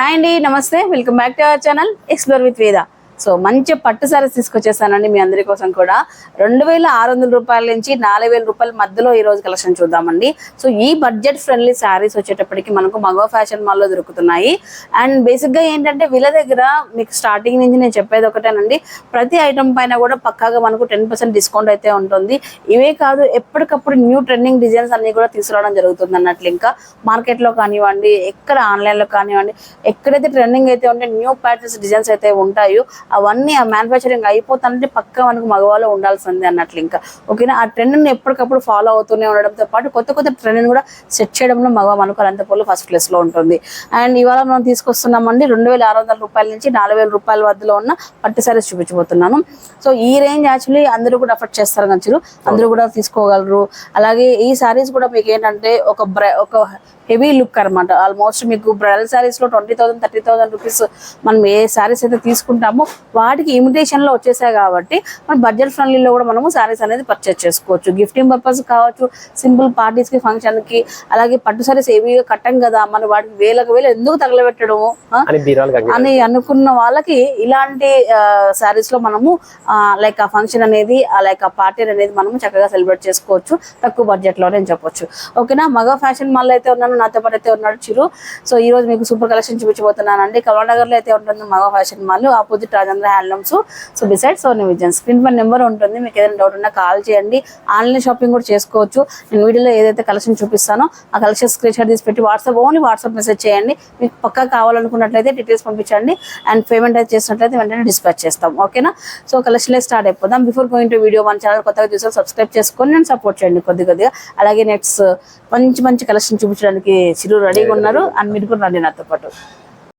Hi అండి నమస్తే. Welcome back to our channel explore with Veda so మంచి పట్టు సారీస్ తీసుకొచ్చేసానండి మీ అందరి కోసం కూడా. రెండు వేల ఆరు వందల రూపాయల నుంచి నాలుగు వేల రూపాయల మధ్యలో ఈ రోజు కలెక్షన్ చూద్దామండి. సో ఈ బడ్జెట్ ఫ్రెండ్లీ శారీస్ వచ్చేటప్పటికి మనకు మగవ ఫ్యాషన్ మాల్లో దొరుకుతున్నాయి. అండ్ బేసిక్గా ఏంటంటే వీళ్ళ దగ్గర మీకు స్టార్టింగ్ నుంచి నేను చెప్పేది ఒకటేనండి. ప్రతి ఐటమ్ పైన కూడా పక్కాగా మనకు టెన్ పర్సెంట్ డిస్కౌంట్ అయితే ఉంటుంది. ఇవే కాదు ఎప్పటికప్పుడు న్యూ ట్రెండింగ్ డిజైన్స్ అన్ని కూడా తీసుకురావడం జరుగుతుంది అన్నట్లు ఇంకా. మార్కెట్లో కానివ్వండి ఎక్కడ ఆన్లైన్లో కానివ్వండి ఎక్కడైతే ట్రెండింగ్ అయితే ఉంటే న్యూ ప్యాటర్న్స్ డిజైన్స్ అయితే ఉంటాయో అవన్నీ ఆ మ్యానుఫ్యాక్చరింగ్ అయిపోతుంటే పక్క మనకు మగవాళ్ళు ఉండాల్సిందే అన్నట్లు ఇంకా. ఓకేనా? ఆ ట్రెండ్ని ఎప్పటికప్పుడు ఫాలో అవుతూనే ఉండడంతో పాటు కొత్త కొత్త ట్రెండ్ని కూడా సెట్ చేయడంలో మగ మనకు అనంతపూర్లో ఫస్ట్ ప్లేస్లో ఉంటుంది. అండ్ ఇవాళ మనం తీసుకొస్తున్నామండి రెండు వేల ఆరు వందల రూపాయల నుంచి నాలుగు వేల రూపాయల మధ్యలో ఉన్న పట్టు సారీస్ చూపించబోతున్నాను. సో ఈ రేంజ్ యాక్చువల్లీ అందరూ కూడా అఫర్ట్ చేస్తారు కంచులు అందరూ కూడా తీసుకోగలరు. అలాగే ఈ సారీస్ కూడా మీకు ఏంటంటే ఒక బ్ర ఒక హెవీ లుక్ అనమాట ఆల్మోస్ట్ మీకు బ్రైడల్ శారీస్లో twenty thousand thirty thousand rupees మనం ఏ శారీస్ అయితే తీసుకుంటామో వాటికి ఇమిటేషన్లో వచ్చేసాయి కాబట్టి మనం బడ్జెట్ ఫ్రెండ్లీలో కూడా మనము శారీస్ అనేది పర్చేస్ చేసుకోవచ్చు. గిఫ్టింగ్ పర్పస్ కావచ్చు సింపుల్ పార్టీస్కి ఫంక్షన్కి అలాగే పట్టు శారీస్ హెవీగా కట్టం కదా మనం వాటికి వేలకు వేలు ఎందుకు తగలబెట్టడము? అని అనుకున్న వాళ్ళకి ఇలాంటి శారీస్లో మనము లైక్ ఆ ఫంక్షన్ అనేది లైక్ ఆ పార్టీ అనేది మనము చక్కగా సెలబ్రేట్ చేసుకోవచ్చు. తక్కువ బడ్జెట్లోనే చెప్పొచ్చు. ఓకేనా మగ ఫ్యాషన్ మాల్ అయితే ఉన్నాను నాతో పాటు అయితే ఉన్నాడు చిరు. సో ఈ రోజు మీకు సూపర్ కలెక్షన్ చూపించబోతున్నాను అండి కమలానగర్లో అయితే ఉంటుంది మగ fashion mall opposite Rajendra handlooms so beside so vision screen పై నెంబర్ ఉంటుంది. మీకు ఏదైనా డౌట్ ఉన్నా కాల్ చేయండి. ఆన్లైన్ షాపింగ్ కూడా చేసుకోవచ్చు. నేను వీడియోలో ఏదైతే కలెక్షన్ చూపిస్తానో ఆ కలెక్షన్ స్క్రీన్ షాట్ తీసి పెట్టి వాట్సాప్ ఓన్లీ వాట్సాప్ మెసేజ్ చేయండి. మీకు పక్కా కావాలనుకున్నట్లయితే డీటెయిల్స్ పంపించండి. అండ్ పేమెంట్ అయితే చేసినట్లయితే వెంటనే డిస్పాచ్ చేస్తాం. ఓకేనా సో కలెక్షన్లే స్టార్ట్ అయిపోదాం. బిఫోర్ గోయింగ్ టు వీడియో మన ఛానల్ కొత్తగా చూసారు సబ్స్క్రైబ్ చేసుకొని నేను సపోర్ట్ చేయండి కొద్ది కొద్దిగా. అలాగే నెక్స్ట్ మంచి మంచి కలెక్షన్ చూపించడానికి చిరు రెడీగా ఉన్నారు. అండ్ మీరు కూడా రండి నాతో పాటు.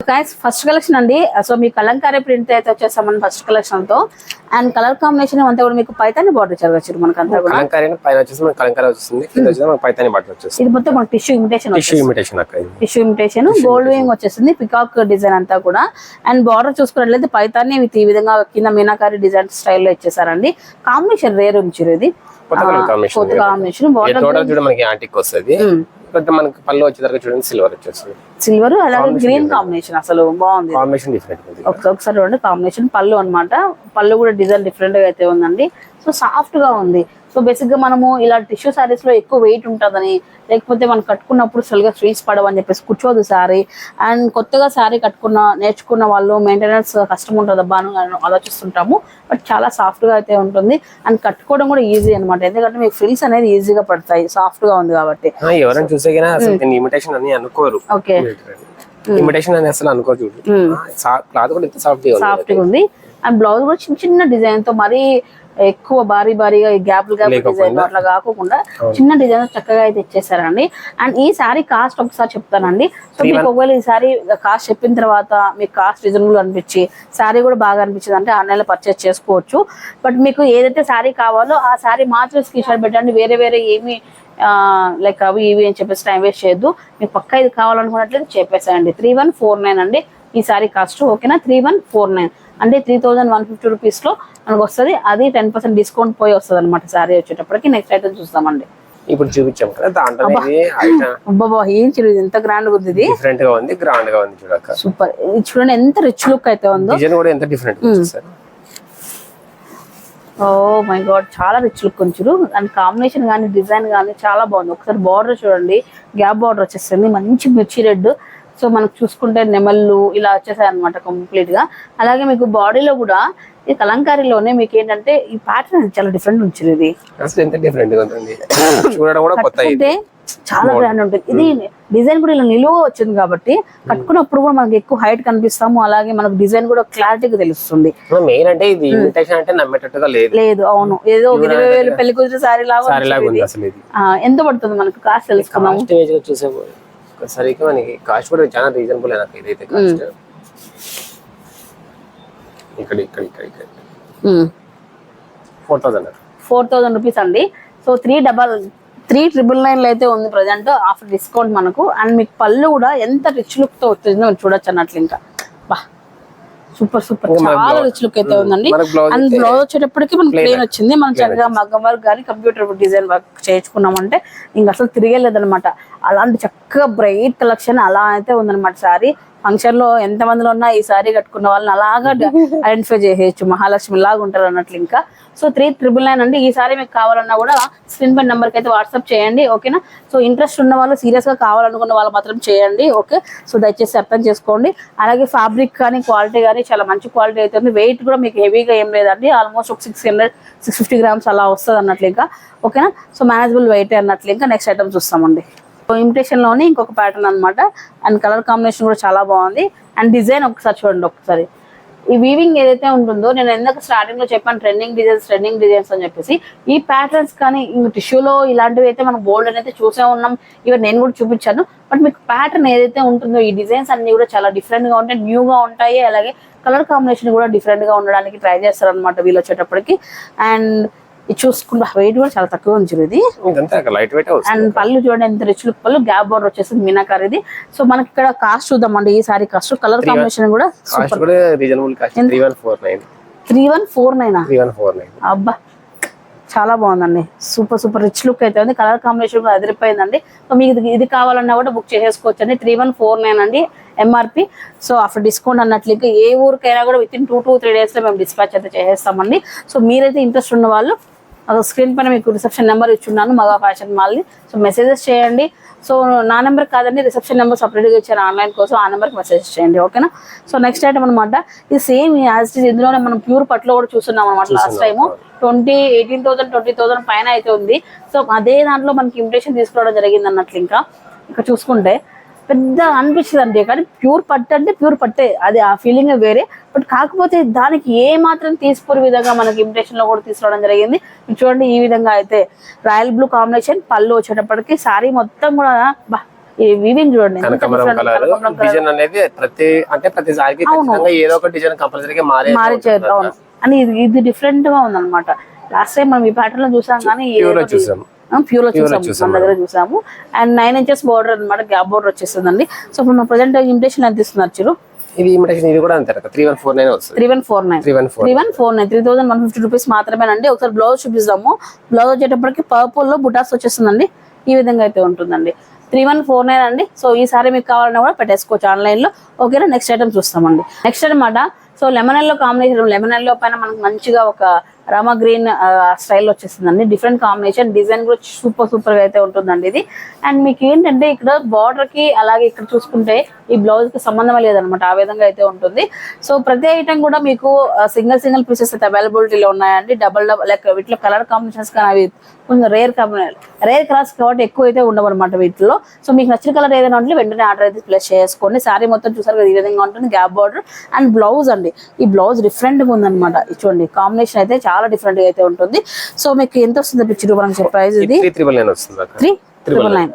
గాయస్ ఫస్ట్ కలెక్షన్ అండి. సో మీ కలంకారీ ప్రింట్ అయితే వచ్చేస్తామని ఫస్ట్ కలెక్షన్తో. అండ్ కలర్ కాంబినేషన్ అంతా కూడా మీకు పైతాని బార్డర్ ఇచ్చారు కదా చిరు మనకంతా కూడా. కలంకారీ పైన వచ్చేసి మనకి కలంకారీ కింద వచ్చేసి మనకి పైతాని వచ్చేస్తుంది ఇది మొత్తం మనకి టిష్యూ ఇమిటేషన్ టిష్యూ ఇమిటేషన్ అక్క ఇది. టిష్యూ ఇమిటేషన్ గోల్డ్ వింగ్ వచ్చేసింది పికాక్ డిజైన్ అంతా కూడా. అండ్ బార్డర్ చూసుకున్నట్లయితే పైతాన్ని ఈ విధంగా కింద మీనాకారి డిజైన్ స్టైల్లో ఇచ్చేసారండి. కాంబినేషన్ రేర్ ఉంచారు ఇది. కాంబినేషన్ బార్డర్ మనకి యాంటిక్ వస్తుంది. కొంత మనకి పళ్ళు వచ్చేసరికి చూడండి సిల్వర్ వచ్చేస్తుంది. సిల్వర్ అలాగే గ్రీన్ కాంబినేషన్ అసలు బాగుంది. కాంబినేషన్ డిఫరెంట్ ఒకసారి చూడండి కాంబినేషన్ పళ్ళు అన్నమాట. పళ్ళు కూడా డిజైన్ డిఫరెంట్గా అయితే ఉందండి. సో సాఫ్ట్గా ఉంది. సో బేసిక్గా మనము ఇలా టిష్యూ సారీస్లో ఎక్కువ వెయిట్ ఉంటుందని లేకపోతే మనం కట్టుకున్నప్పుడు సరిగా స్ట్రీట్స్ పడవని చెప్పేసి కూర్చోదు సారీ అండ్ కొత్తగా సారీ కట్టుకున్న నేర్చుకున్న వాళ్ళు మెయింటెనెన్స్ కష్టం ఉంటుంది అబ్బా అని ఆలోచిస్తుంటాము. బట్ చాలా సాఫ్ట్గా అయితే ఉంటుంది. అండ్ కట్టుకోవడం కూడా ఈజీ అన్నమాట. ఎందుకంటే మీకు ఫ్రిల్స్ అనేది ఈజీగా పడతాయి. సాఫ్ట్గా ఉంది కాబట్టి. ఎవరైనా చూసే అని అనుకోరు. ఓకే ఇమిటేషన్ అని అసలు అనుకోరు చూడు. క్లాత్ కూడా ఎంత సాఫ్ట్ సాఫ్ట్గా ఉంది. అండ్ బ్లౌజ్ కూడా చిన్న చిన్న డిజైన్తో మరీ ఎక్కువ భారీ భారీగా గ్యాప్ గ్యాప్ డిజైన్ అట్లా కాకుండా చిన్న డిజైన్ చక్కగా అయితే ఇచ్చేసారండి అండ్ ఈ సారీ కాస్ట్ ఒకసారి చెప్తానండి. సో మీకు ఒకవేళ ఈ సారీ కాస్ట్ చెప్పిన తర్వాత మీకు కాస్ట్ రీజనబుల్ అనిపించి సారీ కూడా బాగా అనిపించింది అంటే ఆన్లైన్లో పర్చేస్ చేసుకోవచ్చు. బట్ మీకు ఏదైతే సారీ కావాలో ఆ సారీ మాత్రం స్క్రీన్ షాట్ పెట్టండి. వేరే వేరే ఏమి లైక్ అవి ఇవి అని చెప్పేసి టైం వేస్ట్ చేయొద్దు. మీకు పక్కా ఇది కావాలనుకున్నట్లయితే చెప్పేసాయండి. త్రీ వన్ ఫోర్ నైన్ అండి. ఈ సారీ కాస్ట్ ఓకేనా? త్రీ వన్ ఫోర్ నైన్ అంటే త్రీ థౌజండ్ వన్ ఫిఫ్టీ రూపీస్లో మనకు వస్తుంది. అది టెన్ పర్సెంట్ డిస్కౌంట్ పోయి వస్తుంది అనమాట సారీ వచ్చేటప్పటికి. నెక్స్ట్ ఐటమ్ చూస్తామండి. ఇప్పుడు చూపించాం కదా దాంట్లో ఇది అబ్బాబా ఏం ఎంత గ్రాండ్ ఉంది ఇది. డిఫరెంట్గా ఉంది గ్రాండ్గా ఉంది చూడక సూపర్ ఇది చూడండి ఎంత రిచ్ లుక్ అయితే ఉందో. డిజైన్ కూడా ఎంత డిఫరెంట్ ఓ మై గాడ్ చాలా రిచ్ లుక్ ఉంచురు అండ్ కాంబినేషన్ కానీ డిజైన్ కానీ చాలా బాగుంది. ఒకసారి బార్డర్ చూడండి. గ్యాప్ బార్డర్ వచ్చేస్తుంది మంచి మిర్చి రెడ్ సో మనకు చూసుకుంటే నెమళ్ళు ఇలా వచ్చేసాయి అనమాట కంప్లీట్గా. అలాగే మీకు బాడీలో కూడా ఈ కలంకారీలోనే మీకు ఏంటంటే ఈ ప్యాటర్న్ చాలా డిఫరెంట్ ఉంచురు ఇది. చూడడం చాలా గ్రాండ్ ఉంటుంది. ఇది డిజైన్ కూడా ఇలా నిలువ వచ్చింది కాబట్టి కట్టుకున్నప్పుడు కూడా మనకి ఎక్కువ హైట్ కనిపిస్తాము. అలాగే మనకు డిజైన్ కూడా క్లారిటీగా తెలుస్తుంది. మెయిన్ అంటే ఇది ఇమిటేషన్ అంటే నమ్మేటట్టుగా లేదు. లేదు అవును. ఏదో ఇరవై వేలు పెళ్ళి కూతురు సారీ లాగా ఎంత పడుతుంది మనకు కాస్ట్ తెలుసుకున్నాము సరిగ్గా మనకి కాస్ట్ కూడా చాలా రీజనబుల్ నాకు ఇదైతే కాస్ట్ ఇక్కడ ఇక్కడ ఇక్కడ ఇక్కడ. Four thousand four thousand rupees అండి. So three double three triple nine అయితే ఉంది ప్రజెంట్. ఆఫర్ డిస్కౌంట్ మనకు. అండ్ మీకు పళ్ళు కూడా ఎంత రిచ్ లుక్తో వచ్చిందో చూడొచ్చు అన్నట్లు ఇంకా. Super super. చాలా రిచ్ లుక్ అయితే ఉందండి. అండ్ బ్లౌజ్ వచ్చేటప్పటికి మనకి ప్లేన్ వచ్చింది. మనం చక్కగా మగ్గం వర్క్ కానీ కంప్యూటర్ డిజైన్ వర్క్ చేయించుకున్నామంటే ఇంకా అసలు తిరిగేలేదన్నమాట. అలాంటి చక్కగా బ్రైట్ కలెక్షన్ అలా అయితే ఉందన్నమాట సారీ. ఫంక్షన్లో ఎంత మందిలో ఉన్నా ఈ సారీ కట్టుకున్న వాళ్ళని అలాగా ఐడెంటిఫై చేసేయచ్చు. మహాలక్ష్మి లాగా ఉంటారు అన్నట్లు ఇంకా. సో త్రీ ట్రిపుల్ నైన్ అండి. ఈ సారీ మీకు కావాలన్నా కూడా స్క్రీన్ పై నెంబర్కి అయితే వాట్సాప్ చేయండి ఓకేనా సో ఇంట్రెస్ట్ ఉన్న వాళ్ళు సీరియస్గా కావాలనుకున్న వాళ్ళు మాత్రం చేయండి ఓకే సో దయచేసి అర్థం చేసుకోండి. అలాగే ఫ్యాబ్రిక్ కానీ క్వాలిటీ కానీ చాలా మంచి క్వాలిటీ అయితే ఉంది. వెయిట్ కూడా మీకు హెవీగా ఏం లేదండి. ఆల్మోస్ట్ ఒక six hundred six fifty grams అలా వస్తుంది అన్నట్లు ఇంకా ఓకేనా సో మేనేజబుల్ వెయిట్ అన్నట్లు ఇంకా. నెక్స్ట్ ఐటమ్ చూస్తామండి. సో ఇమిటేషన్లోనే ఇంకొక ప్యాటర్న్ అన్నమాట. అండ్ కలర్ కాంబినేషన్ కూడా చాలా బాగుంది. అండ్ డిజైన్ ఒకసారి చూడండి ఒకసారి. ఈ వీవింగ్ ఏదైతే ఉంటుందో నేను ఎందుకు స్టార్టింగ్లో చెప్పాను ట్రెండింగ్ డిజైన్స్ ట్రెండింగ్ డిజైన్స్ అని చెప్పేసి. ఈ ప్యాటర్న్స్ కానీ ఇంక టిష్యూలో ఇలాంటివి అయితే మనం బోల్డ్ అయితే చూసే ఉన్నాం. ఇవన్నీ నేను కూడా చూపించాను. బట్ మీకు ప్యాటర్న్ ఏదైతే ఉంటుందో ఈ డిజైన్స్ అన్ని కూడా చాలా డిఫరెంట్గా ఉంటాయి న్యూ గా ఉంటాయి. అలాగే కలర్ కాంబినేషన్ కూడా డిఫరెంట్గా ఉండడానికి ట్రై చేస్తారు అనమాట వీళ్ళు వచ్చేటప్పటికి. అండ్ ఇది చూసుకుంటే వెయిట్ కూడా చాలా తక్కువ ఉంది ఇది. లైట్ వెయిట్ అండ్ పళ్ళు చూడండి ఎంత రిచ్ లుక్ పళ్ళు గ్యాప్ బోర్డర్ వచ్చేసింది మీనాకారిది సో మనకి ఇక్కడ కాస్ట్ చూద్దామండి ఈ సారీ కాస్ట్ కలర్ కాంబినేషన్ కూడా త్రీ వన్ ఫోర్ నైన్ అబ్బా చాలా బాగుందండి. సూపర్ సూపర్ రిచ్ లుక్ అయితే ఉంది. కలర్ కాంబినేషన్ కూడా అదిరిపోయిందండి. సో మీకు ఇది- ఇది కావాలన్నా కూడా బుక్ చేసేసుకోవచ్చు అండి త్రీ వన్ ఫోర్ నైన్ అండి ఎంఆర్పి సో ఆఫ్టర్ డిస్కౌంట్ అన్నట్లు ఇంకా ఏ ఊరికైనా కూడా with in two two three డేస్లో మేము డిస్పాచ్ అయితే చేసేస్తామండి. సో మీరైతే ఇంట్రెస్ట్ ఉన్న వాళ్ళు అదో స్క్రీన్ పైన మీకు రిసెప్షన్ నెంబర్ ఇచ్చున్నాను మగా ఫ్యాషన్ మాల్ని సో మెసేజెస్ చేయండి. సో నా నెంబర్ కాదండి రిసెప్షన్ నెంబర్ సపరేట్గా ఇచ్చాను ఆన్లైన్ కోసం ఆ నెంబర్కి మెసేజ్ చేయండి ఓకేనా? సో నెక్స్ట్ ఐటమ్ అనమాట ఇది సేమ్ యాజ్ ఇట్ ఇందులోనే మనం ప్యూర్ పట్లో కూడా చూస్తున్నాం అనమాట last time twenty eighteen thousand twenty thousand పైన అయితే ఉంది. సో అదే దాంట్లో మనకి ఇమిటేషన్ తీసుకోవడం జరిగింది అన్నట్లు ఇంకా. ఇక్కడ చూసుకుంటే పెద్ద అనిపించింది అండి కానీ ప్యూర్ పట్టు అంటే ప్యూర్ పట్టే. అది ఆ ఫీలింగ్ వేరే. బట్ కాకపోతే దానికి ఏ మాత్రం తీసుకోని విధంగా మనకి ఇమిటేషన్లో కూడా తీసుకురావడం జరిగింది. చూడండి ఈ విధంగా అయితే రాయల్ బ్లూ కాంబినేషన్ పళ్ళు వచ్చేటప్పటికి సారీ మొత్తం కూడా వీవింగ్ చూడండి. డిజైన్ అనేది ప్రతి అంటే ఏదో ఒక డిజైన్ కంపల్సరీగా మారే అని ఇది డిఫరెంట్గా ఉందన్నమాట. లాస్ట్ టైం మనం ఈ ప్యాటర్న్లో చూసాం కానీ చూసాం. ప్యూర్లో Pure లో చూసాం చూసాం మన దగ్గర చూసాము. అండ్ నైన్ ఇంచెస్ బోర్డర్ అన్నమాట గ్యాప్ బోర్డర్ వచ్చేస్తుందండి. సో ఇప్పుడు మన ప్రజెంట్ ఇమిటేషన్ ఎంత ఇస్తున్నారు చిరు ఇది ఇమిటేషన్ ఇది కూడా అంతే three one four nine three one four nine three one four three one four nine three thousand one fifty rupees మాత్రమేనండి ఒకసారి బ్లౌజ్ చూపిస్తాము బ్లౌజ్ వచ్చేటప్పటికి పర్పుల్లో బుటాస్ వచ్చేస్తుందండి. ఈ విధంగా అయితే ఉంటుందండి. త్రీ వన్ ఫోర్ నైన్ అండి. సో ఈ సారీ మీకు కావాలన్నా కూడా పెట్టేసుకోవచ్చు ఆన్లైన్లో. ఓకేనా నెక్స్ట్ ఐటమ్ చూస్తామండి. నెక్స్ట్ అనమాట so lemon yellow combination lemon yellow పైన మనకు మంచిగా ఒక రామా గ్రీన్ స్టైల్ వచ్చేసిందండి. డిఫరెంట్ కాంబినేషన్ డిజైన్ కూడా సూపర్ సూపర్గా అయితే ఉంటుందండి ఇది. అండ్ మీకు ఏంటంటే ఇక్కడ బార్డర్కి అలాగే ఇక్కడ చూసుకుంటే ఈ బ్లౌజ్కి సంబంధం లేదనమాట. ఆ విధంగా అయితే ఉంటుంది. సో ప్రతి ఐటమ్ కూడా మీకు సింగిల్ సింగిల్ పీసెస్ అయితే అవైలబిలిటీలో ఉన్నాయండి. డబల్ డబల్ లైక్ వీటిలో కలర్ కాంబినేషన్స్ కానీ అవి కొంచెం రేర్ రేర్ క్రాస్ కాబట్టి ఎక్కువ అయితే ఉండవు అనమాట వీటిలో సో మీకు నచ్చిన కలర్ ఏదైనా ఉంటే వెంటనే ఆర్డర్ అయితే ప్లేస్ చేసుకోండి. సారీ మొత్తం చూసారు కదా ఈ విధంగా ఉంటుంది. గ్యాప్ బార్డర్ అండ్ బ్లౌజ్ అండి. ఈ బ్లౌజ్ డిఫరెంట్గా ఉందన్నమాట. చూడండి కాంబినేషన్ అయితే చాలా డిఫరెంట్గా అయితే ఉంటుంది. సో మీకు ఎంత వస్తుంది పిచ్చి రూపాయలు ప్రైస్ ఇది. త్రీ త్రిబుల్ నైన్ వస్తుంది three triple nine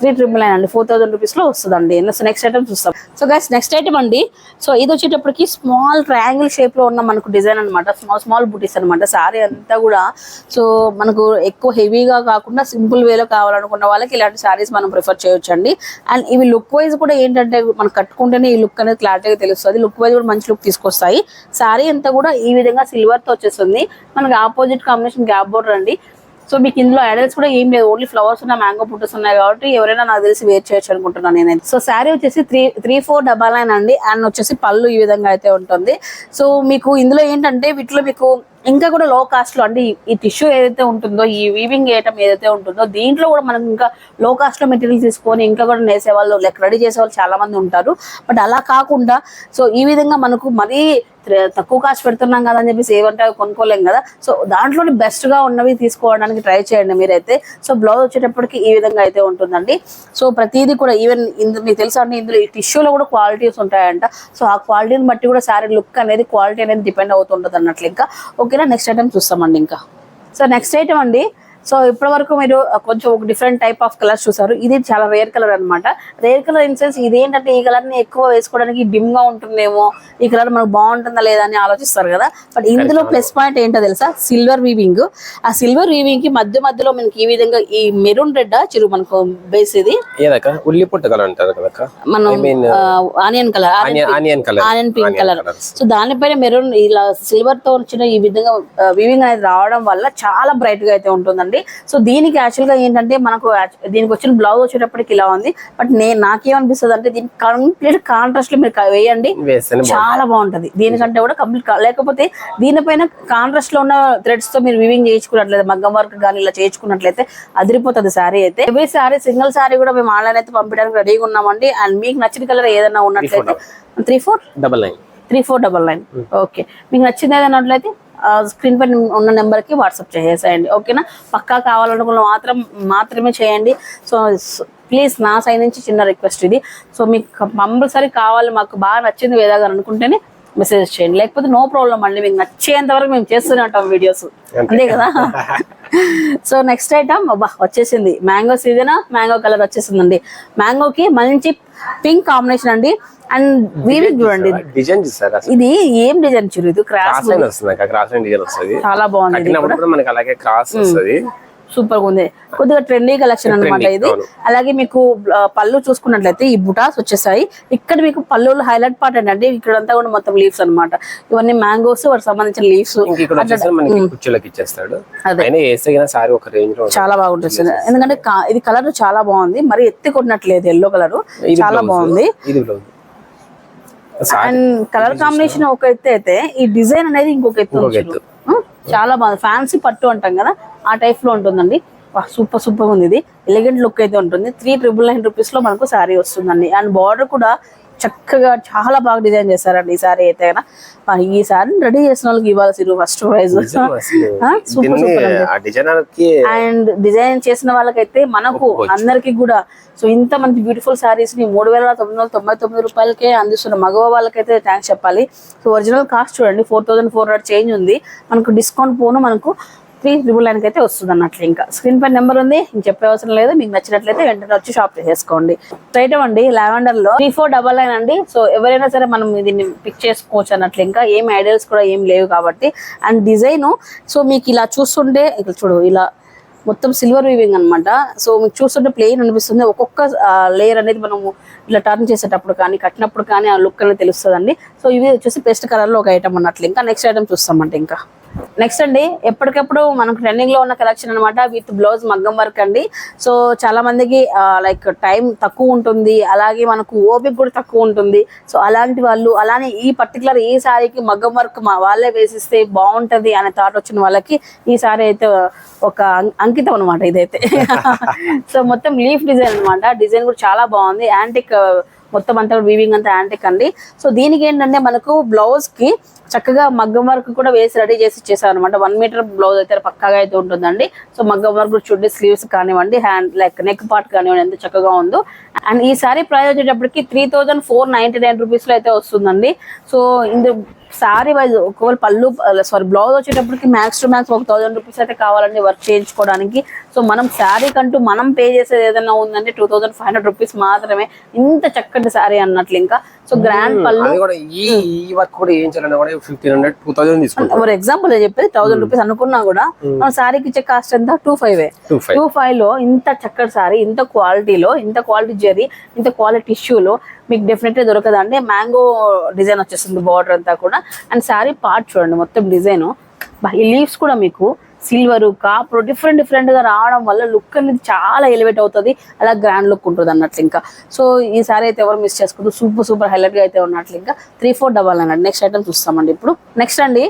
three triple nine అండి. ఫోర్ థౌసండ్ రూపీస్లో వస్తుందండి. సో నెక్స్ట్ ఐటమ్ చూస్తాం. సో గైస్ నెక్స్ట్ ఐటమ్ అండి. సో ఇది వచ్చేటప్పటికి స్మాల్ ట్రయాంగిల్ షేప్లో ఉన్న మనకు డిజైన్ అనమాట స్మాల్ స్మాల్ బుటీస్ అనమాట సారీ అంతా కూడా. సో మనకు ఎక్కువ హెవీగా కాకుండా సింపుల్ వేలో కావాలనుకున్న వాళ్ళకి ఇలాంటి సారీస్ మనం ప్రిఫర్ చేయొచ్చు అండి అండ్ ఇవి లుక్ వైజ్ కూడా ఏంటంటే మనం కట్టుకుంటేనే ఈ లుక్ అనేది క్లారిటీగా తెలుస్తుంది. లుక్ వైజ్ కూడా మంచి లుక్ తీసుకొస్తాయి. సారీ అంతా కూడా ఈ విధంగా సిల్వర్తో వచ్చేస్తుంది. మనకి ఆపోజిట్ కాంబినేషన్ గ్యాప్ బోర్డర్ అండి. సో మీకు ఇందులో ఐడల్స్ కూడా ఏం లేదు. ఓన్లీ ఫ్లవర్స్ ఉన్న మ్యాంగో పుట్టస్ ఉన్నాయి కాబట్టి ఎవరైనా నాకు తెలిసి వేర్ చేయొచ్చు అనుకుంటున్నాను నేనైతే. సో శారీ వచ్చేసి three three four double nine అండి. అండ్ వచ్చేసి పళ్ళు ఈ విధంగా అయితే ఉంటుంది. సో మీకు ఇందులో ఏంటంటే వీటిలో మీకు ఇంకా కూడా లో కాస్ట్లో అంటే ఈ- టిష్యూ ఏదైతే ఉంటుందో ఈ వీవింగ్ వేయటం ఏదైతే ఉంటుందో దీంట్లో కూడా మనం ఇంకా లో కాస్ట్లో మెటీరియల్ తీసుకొని ఇంకా కూడా నేసేవాళ్ళు లెక్క లైక్ రెడీ చేసే వాళ్ళు చాలా మంది ఉంటారు. బట్ అలా కాకుండా సో ఈ విధంగా మనకు మరీ తక్కువ కాస్ట్ పెడుతున్నాం కదా అని చెప్పేసి ఏమంటే కొనుక్కోలేం కదా. సో దాంట్లోనే బెస్ట్గా ఉన్నవి తీసుకోవడానికి ట్రై చేయండి మీరైతే. సో బ్లౌజ్ వచ్చేటప్పటికి ఈ విధంగా అయితే ఉంటుందండి. సో ప్రతిదీ కూడా ఈవెన్ ఇందులో మీకు తెలుసా అండి ఇందులో ఈ టిష్యూలో కూడా క్వాలిటీస్ ఉంటాయంట. సో ఆ క్వాలిటీని బట్టి కూడా శారీ లుక్ అనేది క్వాలిటీ అనేది డిపెండ్ అవుతుంటుంది అన్నట్లు ఇంకా ఓకే ఓకేనా నెక్స్ట్ ఐటమ్ చూస్తామండి ఇంకా. సో నెక్స్ట్ ఐటమ్ అండి సో ఇప్పటి వరకు మీరు కొంచెం ఒక డిఫరెంట్ టైప్ ఆఫ్ కలర్స్ చూసారు. ఇది చాలా రేర్ కలర్ అన్నమాట. రేర్ కలర్ ఇన్ సెన్స్ ఇది ఏంటంటే ఈ కలర్ని ఎక్కువ వేసుకోవడానికి డిమ్గా ఉంటుందేమో ఈ కలర్ మనకు బాగుంటుందా లేదా అని ఆలోచిస్తారు కదా. బట్ ఇందులో ప్లస్ పాయింట్ ఏంటో తెలుసా? సిల్వర్ వీవింగ్ ఆ సిల్వర్ వీవింగ్కి మధ్య మధ్యలో మనకి ఈ విధంగా ఈ మెరూన్ రెడ్ చిరు మనకు బేస్ ఇది? ఏదక్క? ఉల్లి పుట్ట కలర్ అంటారు మనం onion colour onion colour onion pink colour so దానిపైన మెరూన్ ఇలా సిల్వర్తో వచ్చిన ఈ విధంగా వీవింగ్ అనేది రావడం వల్ల చాలా బ్రైట్గా అయితే ఉంటుందండి. అండి సో దీనికి యాక్చువల్గా ఏంటంటే మనకు దీనికి వచ్చిన బ్లౌజ్ వచ్చేటప్పటికి ఇలా ఉంది. బట్ నేను నాకేమనిపిస్తుంది అంటే దీనికి కంప్లీట్ కాంట్రాస్ట్లో మీరు వేయండి. చాలా బాగుంటది. దీనికంటే కూడా కంప్లీట్ లేకపోతే దీనిపైన కాంట్రాస్ట్లో ఉన్న థ్రెడ్స్తో మీరు వివింగ్ చేయించుకున్నట్లయితే మగ్గం వర్క్ కానీ ఇలా చేయించుకున్నట్లయితే అదిరిపోతుంది శారీ అయితే. ఎవరి శారీ సింగిల్ శారీ కూడా మేము ఆన్లైన్ అయితే పంపించడానికి రెడీగా ఉన్నామండి. అండ్ మీకు నచ్చిన కలర్ ఏదైనా ఉన్నట్లయితే three four double nine three four double nine okay మీకు నచ్చింది ఏదైనా ఉన్నట్లయితే స్క్రీన్ పైన ఉన్న నెంబర్కి వాట్సాప్ చేసేయండి. ఓకేనా? పక్కా కావాలనుకున్న మాత్రం మాత్రమే చేయండి. సో ప్లీజ్ నా సైడ్ నుంచి చిన్న రిక్వెస్ట్ ఇది. సో మీకు కంపల్సరీ కావాలి మాకు బాగా నచ్చింది వేదా గారు అనుకుంటేనే మెసేజ్ చేయండి. లేకపోతే నో ప్రాబ్లం అండి. మీకు నచ్చేంత వరకు మేము చేస్తూనే ఉంటాం వీడియోస్. అంతే. కదా? సో నెక్స్ట్ ఐటమ్ అబ్బా వచ్చేసింది. మ్యాంగో సీజన్ మ్యాంగో కలర్ వచ్చేసిందండి. మ్యాంగోకి మంచి పింక్ కాంబినేషన్ అండి. అండ్ వీవింగ్ చూడండి. డిజైన్ చూసారా ఇది ఏం డిజైన్ చూడు? ఇది క్రాస్ లైన్ వస్తుంది క్రాస్ లైన్ డిజైన్ వస్తుంది. చాలా బాగుంది. మనకి అలాగే క్రాస్ వస్తుంది. సూపర్గా ఉంది. కొద్దిగా ట్రెండీ కలెక్షన్ అన్నమాట Trendy, ఇది. అలాగే మీకు పళ్ళు చూసుకున్నట్లయితే ఈ బుటాస్ వచ్చేసాయి. ఇక్కడ మీకు పళ్ళులో హైలైట్ పార్ట్ ఏంటంటే ఇక్కడంతా కూడా మొత్తం లీవ్స్ అన్నమాట. ఇవన్నీ మ్యాంగోస్ వాటికి సంబంధించిన లీవ్స్ ఇక్కడ. చాలా బాగుంటుంది. ఎందుకంటే ఇది కలర్ చాలా బాగుంది. మరి ఎత్తి కొట్టినట్లేదు ఎల్లో కలర్ చాలా బాగుంది. అండ్ కలర్ కాంబినేషన్ ఒక ఎత్తు అయితే ఈ డిజైన్ అనేది ఇంకొక ఎత్తు చాలా బాగుంది. ఫ్యాన్సీ పట్టు అంటాం కదా. ఆ టైప్లో ఉంటుందండి. సూపర్ సూపర్ ఉంది ఇది. ఎలిగెంట్ లుక్ అయితే ఉంటుంది. త్రీ ట్రిపుల్ నైన్ రూపీస్లో మనకు శారీ వస్తుందండి. అండ్ బార్డర్ కూడా చక్కగా చాలా బాగా డిజైన్ చేశారండి ఈ శారీ అయితే ఈ శారీ రెడీ చేసిన వాళ్ళకి ఇవ్వాల్సి ఫస్ట్ ప్రైజ్ అండి. డిజైన్ చేసిన వాళ్ళకైతే మనకు అందరికి కూడా సో ఇంత మంచి బ్యూటిఫుల్ శారీస్ని మూడు వేల తొమ్మిది వందల తొంభై తొమ్మిది రూపాయలకే అందిస్తున్న మగవ వాళ్ళకైతే థ్యాంక్స్ చెప్పాలి. సో ఒరిజినల్ కాస్ట్ చూడండి four thousand four hundred change ఉంది. మనకు డిస్కౌంట్ పోను మనకు త్రీ ట్రిపుల్ నైన్కి అయితే వస్తుంది అన్నట్లు ఇంకా. స్క్రీన్ పై నెంబర్ ఉంది ఇంక చెప్పే అవసరం లేదు. మీకు నచ్చినట్లయితే వెంటనే వచ్చి షాప్ చేసుకోండి ఐటమ్ అండి లావెండర్లో త్రీ ఫోర్ డబల్ నైన్ అండి. సో ఎవరైనా సరే మనం దీన్ని పిక్ చేసుకోవచ్చు అన్నట్లు ఇంకా. ఏం ఐడియల్స్ కూడా ఏం లేవు కాబట్టి. అండ్ డిజైన్ సో మీకు ఇలా చూస్తుంటే ఇక్కడ చూడు ఇలా మొత్తం సిల్వర్ వీవింగ్ అన్నమాట. సో మీకు చూస్తుంటే ప్లెయిన్ అనిపిస్తుంది. ఒక్కొక్క లేయర్ అనేది మనము ఇట్లా టర్న్ చేసేటప్పుడు కానీ కట్టినప్పుడు కానీ ఆ లుక్ అనేది తెలుస్తుందండి. సో ఇవి వచ్చేసి పెస్ట్ కలర్లో ఒక ఐటమ్ అన్నట్లు ఇంకా. నెక్స్ట్ ఐటమ్ చూస్తామంటే ఇంకా. నెక్స్ట్ అండి ఎప్పటికప్పుడు మనకు ట్రెండింగ్లో ఉన్న కలెక్షన్ అన్నమాట విత్ బ్లౌజ్ మగ్గం వర్క్ అండి. సో చాలా మందికి లైక్ టైం తక్కువ ఉంటుంది అలాగే మనకు ఓపిక కూడా తక్కువ ఉంటుంది. సో అలాంటి వాళ్ళు అలానే ఈ పర్టికులర్ ఈ సారీకి మగ్గం వర్క్ మా వాళ్ళే వేసిస్తే బాగుంటది అనే థాట్ వచ్చిన వాళ్ళకి ఈ సారీ అయితే ఒక అంకితం అనమాట ఇదైతే. సో మొత్తం లీఫ్ డిజైన్ అన్నమాట. డిజైన్ కూడా చాలా బాగుంది. యాంటిక్ మొత్తం అంతా వీవింగ్ అంతా యాంటిక్ అండి. సో దీనికి ఏంటంటే మనకు బ్లౌజ్కి చక్కగా మగ్గం వర్క్ కూడా వేసి రెడీ చేసి ఇచ్చేసారు అనమాట వన్ మీటర్ బ్లౌజ్ అయితే పక్కాగా అయితే ఉంటుందండి. సో మగ్గం వర్క్ చూడండి స్లీవ్స్ కానివ్వండి హ్యాండ్ లైక్ నెక్ పార్ట్ కానివ్వండి ఎంత చక్కగా ఉందో. అండ్ ఈ సారీ ప్రైస్ వచ్చేటప్పటికి three thousand four ninety nine రూపీస్లో అయితే వస్తుందండి. సో ఇందు సారీ వైజ్ ఒకవేళ పళ్ళు సారీ బ్లౌజ్ వచ్చేటప్పటికి మ్యాక్స్ టు మ్యాక్స్ ఒక థౌసండ్ రూపీస్ అయితే కావాలండి వర్క్ చేయించుకోవడానికి. సో మనం శారీ కంటూ మనం పే చేసేది ఏదైనా ఉందంటే two thousand five hundred rupees మాత్రమే. ఇంత చక్కటి శారీ అన్నట్లు ఇంకా. సో గ్రాండ్ పళ్ళు ఈ ఈ వర్క్ కూడా ఏం చేయాలన్నా కూడా ఫిఫ్టీన్ హండ్రెడ్ టూ థౌసండ్ తీసుకుంటాం ఫర్ ఎగ్జాంపుల్ చెప్పేది థౌసండ్ రూపీస్ అనుకున్నా కూడా మన శారీకి ఇచ్చే కాస్ట్ ఎంత? టూ ఫైవ్ టూ ఫైవ్లో ఇంత చక్కటి సారీ ఇంత క్వాలిటీలో ఇంత క్వాలిటీ జరీ ఇంత క్వాలిటీ టిష్యూలో మీకు డెఫినెట్లీ దొరకదు అంటే మ్యాంగో డిజైన్ వచ్చేస్తుంది బార్డర్ అంతా కూడా. అండ్ శారీ పార్ట్ చూడండి మొత్తం డిజైన్ ఈ లీవ్స్ కూడా మీకు సిల్వర్ కాపర్ డిఫరెంట్ డిఫరెంట్గా రావడం వల్ల లుక్ అనేది చాలా ఎలివేట్ అవుతుంది. అలా గ్రాండ్ లుక్ ఉంటుంది అన్నట్లు ఇంకా. సో ఈ సారీ అయితే ఎవరు మిస్ చేసుకోవద్దు సూపర్ సూపర్ హైలైట్గా అయితే ఉన్నట్లు ఇంకా. Three four double nine next item చూస్తామండి ఇప్పుడు. నెక్స్ట్ అండి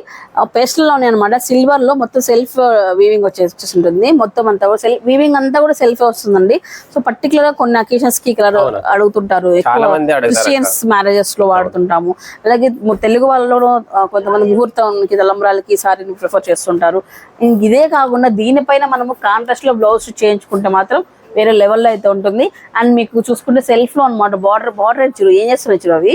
పేస్టల్లోనే అనమాట సిల్వర్లో మొత్తం సెల్ఫ్ వీవింగ్ వచ్చేసి ఉంటుంది మొత్తం అంతా కూడా సెల్ఫ్ వీవింగ్ అంతా కూడా సెల్ఫ్ వస్తుందండి. సో పర్టికులర్గా కొన్ని అకేషన్స్కి కలర్ అడుగుతుంటారు. అడుగుతారు క్రిస్టియన్స్ మ్యారేజెస్లో వాడుతుంటాము. అలాగే తెలుగు వాళ్ళలో కొంతమంది ముహూర్తానికి తలంబ్రాలకి సారీని ప్రిఫర్ చేస్తుంటారు. ఇంక ఇదే కాకుండా దీనిపైన మనము కాంట్రాస్ట్లో బ్లౌజ్ చేయించుకుంటే మాత్రం వేరే లెవెల్లో అయితే ఉంటుంది. అండ్ మీకు చూసుకుంటే సెల్ఫ్లో అనమాట బార్డర్ బార్డర్ ఇచ్చారు. ఏం చేస్తున్నారు ఇచ్చారు అవి?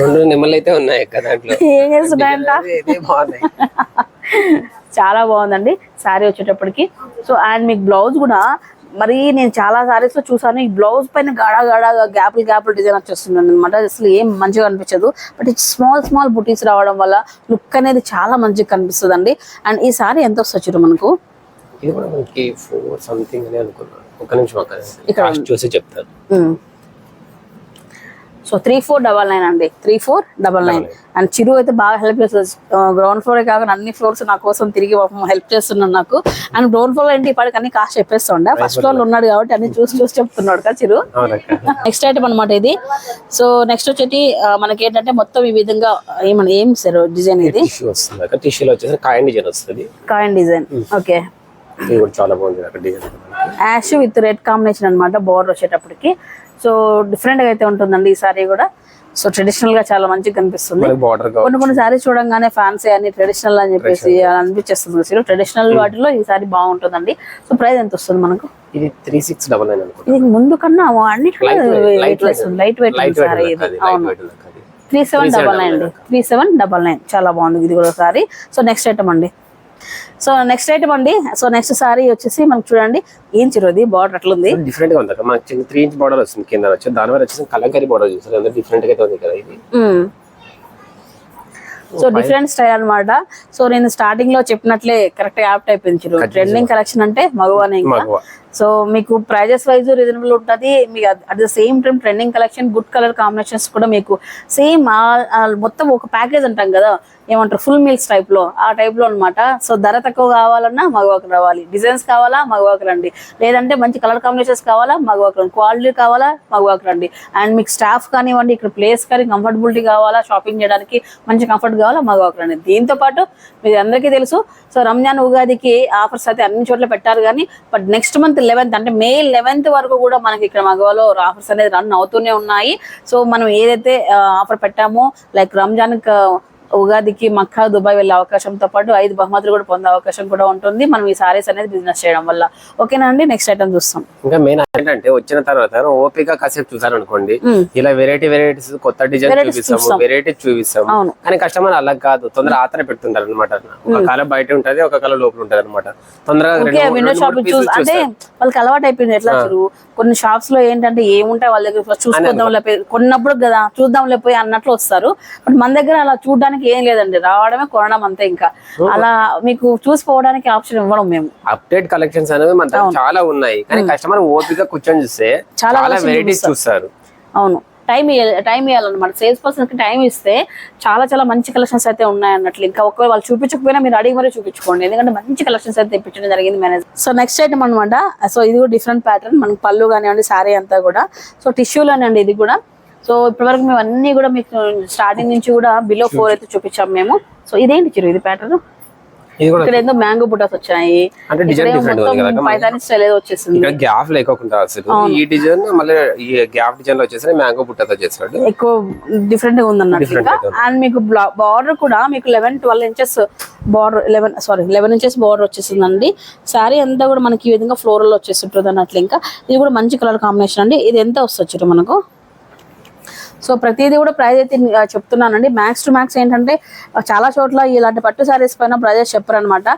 రెండు నిమ్మలు అయితే ఉన్నాయి దాంట్లో. ఏం చేస్తున్నాయంట చాలా బాగుందండి శారీ వచ్చేటప్పటికి. సో అండ్ మీకు బ్లౌజ్ కూడా మరి నేను చాలా సారీస్లో చూసాను ఈ బ్లౌజ్ పైన గాఢ గాఢ గ్యాపులు గ్యాపులు డిజైన్ వచ్చేస్తుంది అనమాట అసలు ఏం మంచిగా అనిపించదు. బట్ ఈ స్మాల్ స్మాల్ బుటీస్ రావడం వల్ల లుక్ అనేది చాలా మంచిగా కనిపిస్తుంది అండి అండ్ ఈ సారీ ఎంత వస్తుంది మనకు. ఇది కూడా మనకి ఫోర్ సంథింగ్ అని అనుకున్నాను. ఒక నిమిషం ఇక్కడ చూసి చెప్తాను. So three four double nine అండి. Three four double nine and చిరు అయితే బాగా హెల్ప్ చేస్తుంది. గ్రౌండ్ ఫ్లోర్ కాకుండా అన్ని ఫ్లోర్స్ నా కోసం తిరిగి హెల్ప్ చేస్తున్నాడు నాకు. అండ్ గ్రౌండ్ ఫ్లోర్ ఏంటి? ఇప్పటికి అన్ని కాస్ట్ చెప్పేస్తుండే. ఫస్ట్ ఫ్లోర్లో ఉన్నాడు కాబట్టి అన్ని చూసి చూసి చెప్తున్నాడు కదా చిరు నెక్స్ట్ ఐటమ్ అనమాట ఇది. సో నెక్స్ట్ వచ్చేటి ఆ, మనకి ఏంటంటే మొత్తం ఈ విధంగా ఏమన్నా ఏం సార్ డిజైన్ ఇది? టిష్యూలో వచ్చేసి కాయిన్ డిజైన్ వస్తుంది. కాయిన్ డిజైన్ ఓకే ఇది కూడా చాలా బాగుంది యాష్ విత్ రెడ్ కాంబినేషన్ అన్నమాట బోర్డర్ వచ్చేటప్పటికి. సో డిఫరెంట్గా అయితే ఉంటుందండి ఈ సారీ కూడా. సో ట్రెడిషనల్గా చాలా మంచిగా కనిపిస్తుంది. కొన్ని కొన్ని సారీస్ చూడంగానే ఫ్యాన్సీ అని ట్రెడిషనల్ అని చెప్పేసి అనిపించేస్తుంది ట్రెడిషనల్ వాటిలో ఈ సారీ బాగుంటుందండి. సో ప్రైస్ ఎంత వస్తుంది మనకు? ఇది త్రీ సిక్స్ డబల్ నైన్ ఇది ముందు కన్నా light weight. Weight light weight sari అవును. త్రీ సెవెన్ డబల్ నైన్ అండి. త్రీ సెవెన్ డబల్ నైన్ చాలా బాగుంది ఇది కూడా సారీ. సో నెక్స్ట్ ఐటమ్ అండి. సో నెక్స్ట్ ఐటమ్ అండి. సో నెక్స్ట్ సారీ వచ్చేసి మనకు చూడండి ఏం చిరుది బార్డర్ అట్లుంది. డిఫరెంట్గా ఉంది మనకి చిన్న త్రీ ఇంచ్ బార్డర్ వస్తుంది కింద వచ్చి దాని మీద వచ్చేసి కలంకరీ బార్డర్ చూసారు అందరూ డిఫరెంట్గా ఉంది కదా ఇది. సో డిఫరెంట్ స్టైల్ అన్నమాట. సో నేను స్టార్టింగ్లో చెప్పినట్లే కరెక్ట్ యాప్ట్ అయిపోయింది ట్రెండింగ్ కలెక్షన్ అంటే మగవానే ఇంకా. మగవా. సో మీకు ప్రైజెస్ వైజ్ రీజనబుల్ ఉంటుంది. మీకు at the same time trending collection good colour combinations కూడా మీకు సేమ్ మొత్తం ఒక ప్యాకేజ్ అంటాం కదా. ఏమంటారు? ఫుల్ మీల్స్ టైప్లో. ఆ టైప్లో అనమాట సో ధర తక్కువ కావాలన్నా మగవాకు రావాలి. డిజైన్స్ కావాలా? మగవాకు రండి. లేదంటే మంచి కలర్ కాంబినేషన్స్ కావాలా? మగవాకు రండి. క్వాలిటీ కావాలా? మగవాకు రండి. అండ్ మీకు స్టాఫ్ కానివ్వండి ఇక్కడ ప్లేస్ కానీ కంఫర్టబిలిటీ కావాలా? షాపింగ్ చేయడానికి మంచి కంఫర్ట్ కావాలా? మగవాకు రండి. దీంతో పాటు మీరు అందరికీ తెలుసు. సో రంజాన్ ఉగాదికి ఆఫర్స్ అయితే అన్ని చోట్ల పెట్టారు కానీ బట్ నెక్స్ట్ మంత్ లెవెన్త్ అంటే మే లెవెన్త్ వరకు కూడా మనకి ఇక్కడ మగవాలో ఆఫర్స్ అనేది రన్ అవుతూనే ఉన్నాయి. సో మనం ఏదైతే uh, ఆఫర్ పెట్టామో లైక్ రంజాన్ ఉగాదికి మక్కా దుబాయ్ వెళ్ళే అవకాశంతో పాటు ఐదు బహుమతులు కూడా పొందే అవకాశం కూడా ఉంటుంది. మనం ఈ సారీస్ అనేది బిజినెస్ చేయడం వల్ల. ఓకేనా అండి? నెక్స్ట్ ఐటమ్ చూస్తాం. ఇంకా మెయిన్ ఏంటంటే వచ్చిన తర్వాత ఓపిక కాసేపు చూసారు అనుకోండి మ్మ్. ఇలా వెరైటీ వెరైటీస్ కొత్త డిజైన్ చూపిస్తాము. వెరైటీ చూపిస్తాము. కానీ కస్టమర్ అలా కాదు. తొందర ఆతర పెడుతుంటారు అనమాట ఒక కాలం బయట ఉంటది ఒక కాలం లోపల ఉంటది అనమాట తొందరగా విండో చూసి అంటే. వాళ్ళకి అలవాటు అయిపోయింది. ఎట్లా కొన్ని షాప్స్లో ఏంటంటే ఏముంటాయి వాళ్ళ దగ్గర? చూసుకుందాం లేకపోయి కొన్నప్పుడు కదా చూద్దాం లేకపోయి అన్నట్లు వస్తారు. బట్ మన దగ్గర అలా చూడడానికి ఏం లేదండి. రావడమే కొనడం అంతే ఇంకా. అలా మీకు చూసిపోవడానికి ఆప్షన్ ఇవ్వడం మేము. అప్డేట్ కలెక్షన్స్ అనేవి మన చాలా ఉన్నాయి. కానీ కస్టమర్ ఓపిక కూర్చొని చూస్తే చాలా వెరైటీస్ చూస్తారు. అవును. టైం టైం ఇవ్వాలన్నమాట సేల్స్ పర్సన్కి టైం ఇస్తే చాలా చాలా మంచి కలెక్షన్స్ అయితే ఉన్నాయి అన్నట్లు. ఇంకా ఒకవేళ వాళ్ళు చూపించకపోయినా మీరు అడిగి మరీ చూపించుకోండి. ఎందుకంటే మంచి కలెక్షన్స్ అయితే తెప్పించడం జరిగింది మేనేజర్ సో నెక్స్ట్ ఐటమ్ అనమాట సో ఇది కూడా డిఫరెంట్ ప్యాటర్న్ మనకి పళ్ళు కానివ్వండి సారీ అంతా కూడా. సో టిష్యూలోనండి ఇది కూడా. సో ఇప్పటివరకు మేము అన్ని కూడా మీకు స్టార్టింగ్ నుంచి కూడా బిలో ఫోర్ అయితే చూపించాం మేము. సో ఇదేంటి చిరు? ఇది ప్యాటర్న్ ఇక్కడ ఏదో మ్యాంగో బుటాస్ వచ్చాయి. అంటే డిజైన్ డిఫరెంట్ పైతాని స్టైల్ ఏదో వచ్చేసింది. ఇక్కడ గ్యాప్ అసలు. ఈ డిజైన్ మళ్ళీ ఈ గ్యాప్ డిజైన్లో వచ్చేసి మ్యాంగో చేస్తాడు ఎక్కువ డిఫరెంట్గా ఉందన్నట్టు. అండ్ మీకు బార్డర్ కూడా మీకు eleven twelve inches border eleven sorry eleven inches border వచ్చేసిందండి. శారీ అంతా కూడా మనకి ఈ విధంగా ఫ్లోరల్ వచ్చేస్తుంటుంది అన్నట్లు ఇంకా. ఇది కూడా మంచి కలర్ కాంబినేషన్ అండి. ఇది ఎంత వస్తుంది మనకు? సో ప్రతిదీ కూడా ప్రైజ్ అయితే చెప్తున్నానండి. మ్యాక్స్ టు మ్యాక్స్ ఏంటంటే చాలా చోట్ల ఇలాంటి పట్టు శారీస్ పైన ప్రైజెస్ చెప్పరనమాట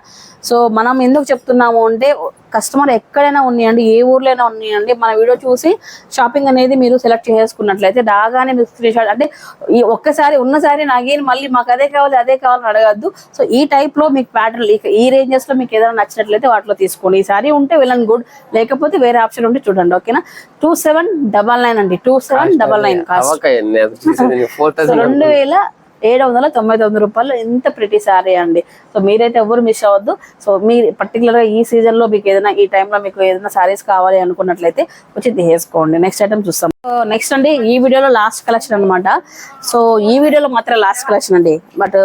సో మనం ఎందుకు చెప్తున్నాము అంటే కస్టమర్ ఎక్కడైనా ఉన్నాయండి ఏ ఊర్లైనా ఉన్నాయండి మన వీడియో చూసి షాపింగ్ అనేది మీరు సెలెక్ట్ చేసుకున్నట్లయితే రాగానే మీరు స్క్రీన్ షాట్ అంటే ఈ ఒక్కసారి ఉన్న సారీ నాగేని మళ్ళీ మాకు అదే కావాలి అదే కావాలని అడగద్దు. సో ఈ టైప్లో మీకు ప్యాటర్న్ ఈ రేంజెస్లో మీకు ఏదైనా నచ్చినట్లయితే వాటిలో తీసుకోండి. ఈ సారీ ఉంటే వెళ్ళండి గుడ్ లేకపోతే వేరే ఆప్షన్ ఉంటే చూడండి ఓకేనా? టూ సెవెన్ డబల్ నైన్ అండి two seven double nine cost. రెండు వేల ఏడు వందల తొంభై తొమ్మిది రూపాయలు ఎంత ప్రిటీ శారీ అండి. సో మీరైతే ఎవరు మిస్ అవ్వద్దు. సో మీ పర్టికులర్గా ఈ సీజన్లో మీకు ఏదైనా ఈ టైంలో మీకు ఏదైనా సారీస్ కావాలి అనుకున్నట్లయితే వచ్చి తీసేసుకోండి. నెక్స్ట్ ఐటమ్ చూస్తాం. నెక్స్ట్ అండి ఈ వీడియోలో లాస్ట్ కలెక్షన్ అన్నమాట. సో ఈ వీడియోలో మాత్రం లాస్ట్ కలెక్షన్ అండి. బట్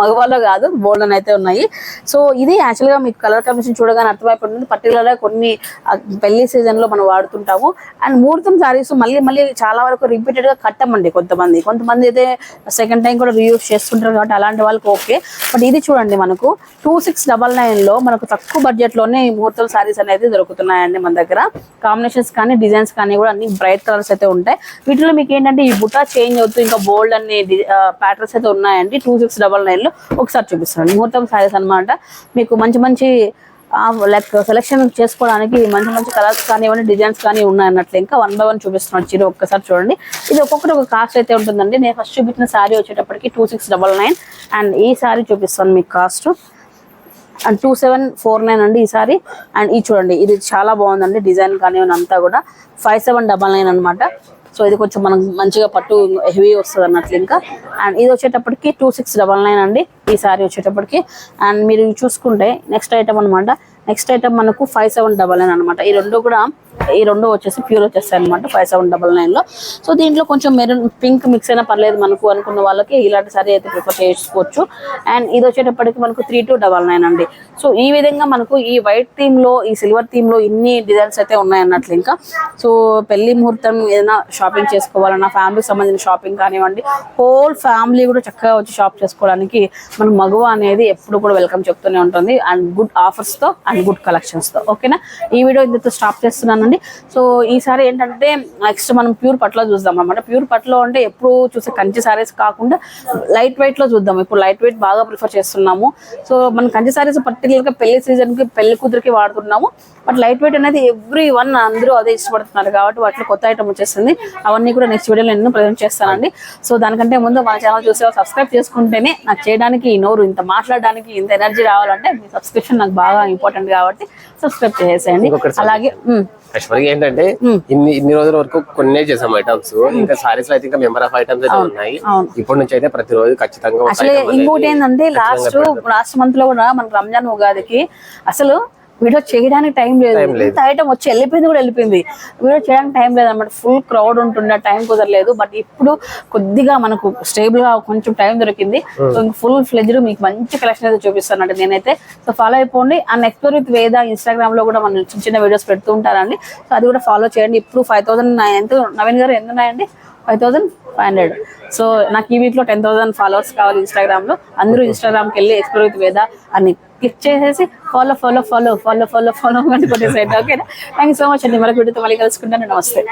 మగవాళ్ళు కాదు బోల్డ్ అయితే ఉన్నాయి. సో ఇది యాక్చువల్గా మీకు కలర్ కమిషన్ చూడగానే అర్థమైపోతుంది పర్టికులర్గా కొన్ని పెళ్ళి పెళ్ళి సీజన్లో మనం వాడుతుంటాము. అండ్ ముహూర్తం శారీస్ మళ్ళీ మళ్ళీ చాలా వరకు రిపీటెడ్గా కట్టమండి కొంతమంది. కొంతమంది అయితే సెకండ్ టైం కూడా యూస్ చేస్తుంటారు కాబట్టి అలాంటి వాళ్ళకి ఓకే. బట్ ఇది చూడండి మనకు టూ సిక్స్ డబల్ నైన్లో మనకు తక్కువ బడ్జెట్లోనే ఈ ముహూర్తం సారీస్ అనేది దొరుకుతున్నాయండి మన దగ్గర. కాంబినేషన్స్ కానీ డిజైన్స్ కానీ కూడా అన్ని బ్రైట్ కలర్స్ అయితే ఉంటాయి. వీటిలో మీకు ఏంటంటే ఈ బుటా చేంజ్ అవుతూ ఇంకా బోల్డ్ అన్ని ప్యాటర్న్స్ అయితే ఉన్నాయండి. టూ సిక్స్ డబల్ నైన్లో ఒకసారి చూపిస్తున్నాను ముహూర్తం సారీస్ అన్నమాట. మీకు మంచి మంచి లైక్ సెలెక్షన్ చేసుకోవడానికి మంచి మంచి కలర్స్ కానివ్వండి డిజైన్స్ కానీ ఉన్నాయన్నట్లు ఇంకా వన్ బై వన్ చూపిస్తున్నాడు చీర ఒక్కసారి చూడండి. ఇది ఒక్కొక్కటి ఒక కాస్ట్ అయితే ఉంటుందండి. నేను ఫస్ట్ చూపించిన శారీ వచ్చేటప్పటికి two six double nine and ఈ శారీ చూపిస్తాను మీకు cost and two seven four nine అండి ఈ సారీ అండ్ ఇది చూడండి ఇది చాలా బాగుందండి డిజైన్ కానివ్వండి అంతా కూడా. ఫైవ్ సెవెన్ డబల్ నైన్ అనమాట సో ఇది కొంచెం మనకు మంచిగా పట్టు హెవీ వస్తుంది అన్నట్లు ఇంకా. అండ్ ఇది వచ్చేటప్పటికి టూ సిక్స్ డబల్ నైన్ అండి ఈ సారీ వచ్చేటప్పటికి. అండ్ మీరు చూసుకుంటే నెక్స్ట్ ఐటమ్ అనమాట నెక్స్ట్ ఐటమ్ మనకు ఫైవ్ సెవెన్ డబల్ నైన్ అనమాట ఈ రెండు కూడా ఈ రెండు వచ్చేసి ప్యూర్ వచ్చేస్తాయి అనమాట ఫైవ్ సెవెన్ డబల్ నైన్లో. సో దీంట్లో కొంచెం మెరూన్ పింక్ మిక్స్ అయినా పర్లేదు మనకు అనుకున్న వాళ్ళకి ఇలాంటి సారీ అయితే ప్రిఫర్ చేసుకోవచ్చు అండ్ ఇది వచ్చేటప్పటికి మనకు త్రీ టు డబల్ నైన్ అండి. సో ఈ విధంగా మనకు ఈ వైట్ థీమ్లో ఈ సిల్వర్ థీమ్లో ఇన్ని డిజైన్స్ అయితే ఉన్నాయి అన్నట్లు ఇంకా. సో పెళ్ళి ముహూర్తం ఏదైనా షాపింగ్ చేసుకోవాలన్నా ఫ్యామిలీకి సంబంధించిన షాపింగ్ కానివ్వండి హోల్ ఫ్యామిలీ కూడా చక్కగా వచ్చి షాప్ చేసుకోవడానికి మన మగువ అనేది ఎప్పుడు కూడా వెల్కమ్ చెప్తూనే ఉంటుంది. అండ్ గుడ్ ఆఫర్స్తో అండ్ గుడ్ కలెక్షన్స్తో. ఓకేనా ఈ వీడియో ఇంతతో స్టాప్ చేస్తున్నానండి సో ఈసారి ఏంటంటే నెక్స్ట్ మనం ప్యూర్ పట్లో చూద్దాం అనమాట ప్యూర్ పట్లో అంటే ఎప్పుడు చూసే కంచి సారీస్ కాకుండా లైట్ వెయిట్లో చూద్దాం. ఇప్పుడు లైట్ వెయిట్ బాగా ప్రిఫర్ చేస్తున్నాము. సో మనం కంచి సారీస్ పర్టికులర్గా పెళ్ళి సీజన్కి పెళ్ళి కూతురికి వాడుతున్నాము. బట్ లైట్ వెయిట్ అనేది ఎవ్రీ వన్ అందరూ అదే ఇష్టపడుతున్నారు కాబట్టి వాటిలో కొత్త ఐటమ్ వచ్చేస్తుంది అవన్నీ కూడా నెక్స్ట్ వీడియోలో నేను ప్రజెంట్ చేస్తానండి. సో దానికంటే ముందు మన ఛానల్ చూసే సబ్స్క్రైబ్ చేసుకుంటేనే నాకు చేయడానికి ఈ నోరు ఇంత మాట్లాడడానికి ఇంత ఎనర్జీ రావాలంటే మీ సబ్స్క్రిప్షన్ నాకు బాగా ఇంపార్టెంట్ కాబట్టి సబ్స్క్రైబ్ చేసేయండి. అలాగే యాక్చువల్గా ఏంటంటే ఇన్ని ఇన్ని రోజుల వరకు కొన్నే చేసాం ఐటమ్స్. ఇంకా సారీస్లో అయితే ఇంకా మెంబర్ ఆఫ్ ఐటమ్స్ అయితే ఉన్నాయి. ఇప్పటి నుంచి అయితే ప్రతిరోజు ఖచ్చితంగా ఇంకోటి ఏంటంటే లాస్ట్ లాస్ట్ మంత్లో కూడా మన రంజాన్ ఉగాదికి అసలు వీడియో చేయడానికి టైం లేదు. ఇంత ఐటమ్ వచ్చి వెళ్ళిపోయింది కూడా వెళ్ళిపోయింది. వీడియో చేయడానికి టైం లేదు అనమాట ఫుల్ క్రౌడ్ ఉంటుండే టైం కుదరలేదు. బట్ ఇప్పుడు కొద్దిగా మనకు స్టేబుల్గా కొంచెం టైం దొరికింది. సో ఫుల్ ఫ్లెజ్డ్ మీకు మంచి కలెక్షన్ అయితే చూపిస్తానండి నేనైతే. సో ఫాలో అయిపోండి. అండ్ ఎక్స్ప్లోర్ విత్ వేద ఇన్స్టాగ్రామ్లో కూడా మనం చిన్న చిన్న వీడియోస్ పెడుతూ ఉంటారండి. సో అది కూడా ఫాలో చేయండి. ఇప్పుడు ఫైవ్ థౌసండ్ ఎంత? నవీన్ గారు ఎంత ఉన్నాయండి? Five thousand five hundred so నాకు ఈ వీక్లో టెన్ థౌసండ్ ఫాలోవర్స్ కావాలి ఇన్స్టాగ్రామ్లో. అందరూ ఇన్స్టాగ్రామ్కి వెళ్ళి ఎక్స్ప్లోర్ విత్ వేద అని క్లిక్ చేసేసి follow follow follow follow follow follow అని కొట్టేసేయండి ఓకేనా థ్యాంక్ యూ సో మచ్ అండి మరొక వీడియోతో మళ్ళీ కలుసుకుంటాను నమస్తే